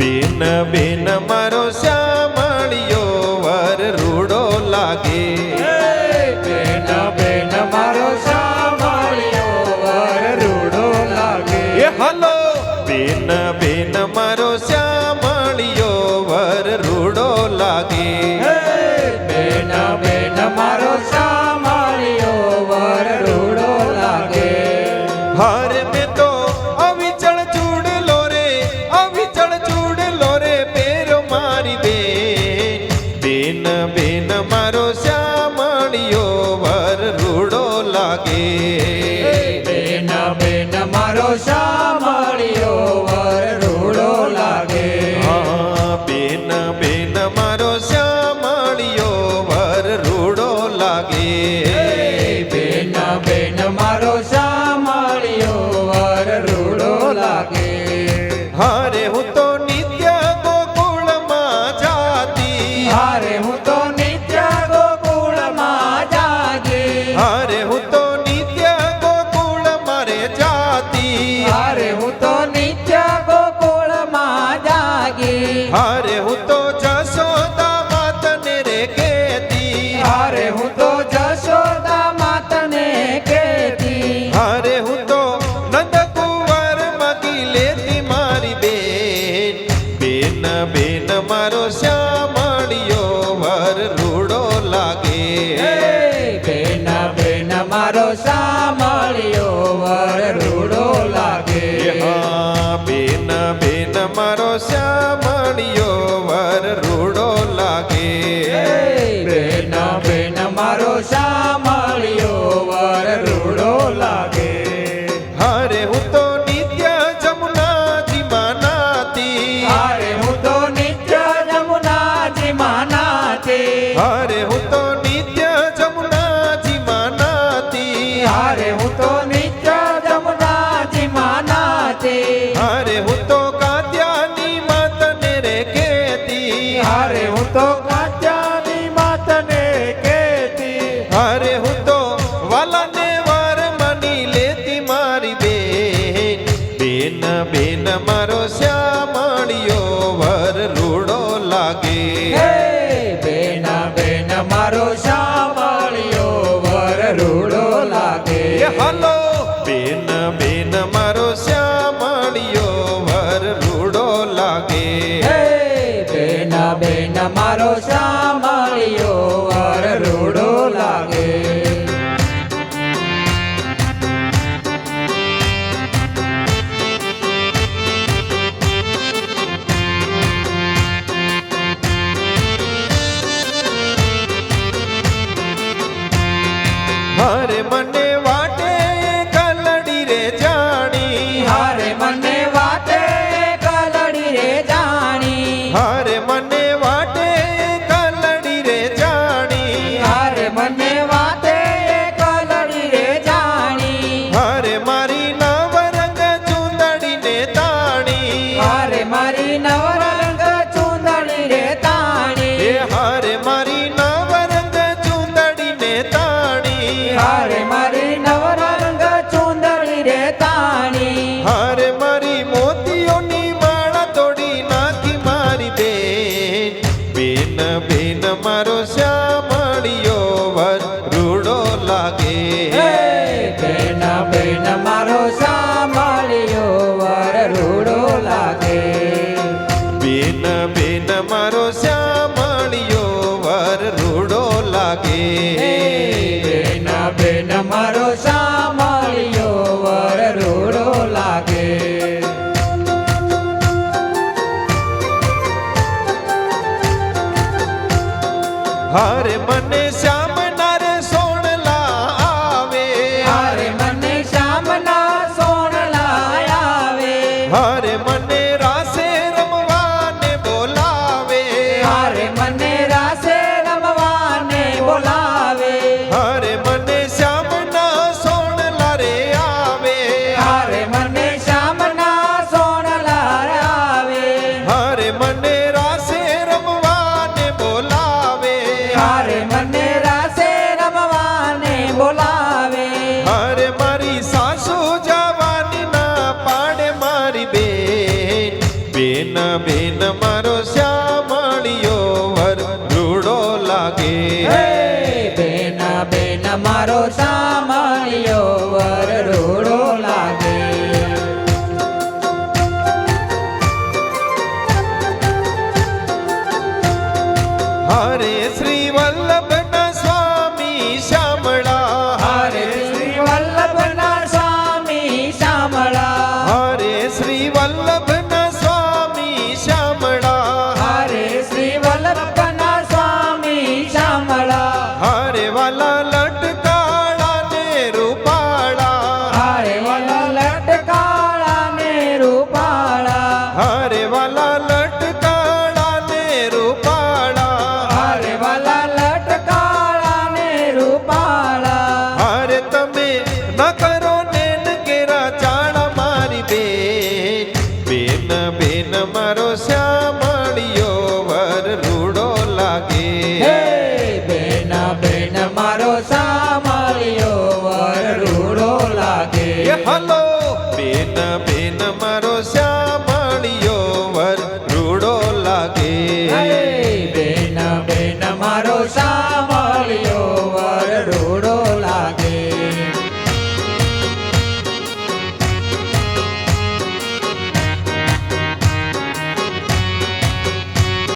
બેન બેન મારો શ્યામળિયો વર રૂડો લાગે. লাগে the shine. બેન મારો શ્યામણિયો વર રૂડો લાગે. લાગે. બેના બેન મારો સાંભળ્યો વર રૂડો લાગે. બેન બેન મારો સાંભળ્યો વર રૂડો લાગે. બેન બેન મારો સાંભળ્યો વર રૂડો લાગે. હરે મને શ્યા અરે મારી સાસુ જવાની ના પાડે મારી બેન. બેન બેન મારો શ્યામળિયો વર રૂડો લાગે. બેન બેન મારો શ્યામળિયો વર રૂડો લાગે. હરે શ્રી માળીઓ વરડો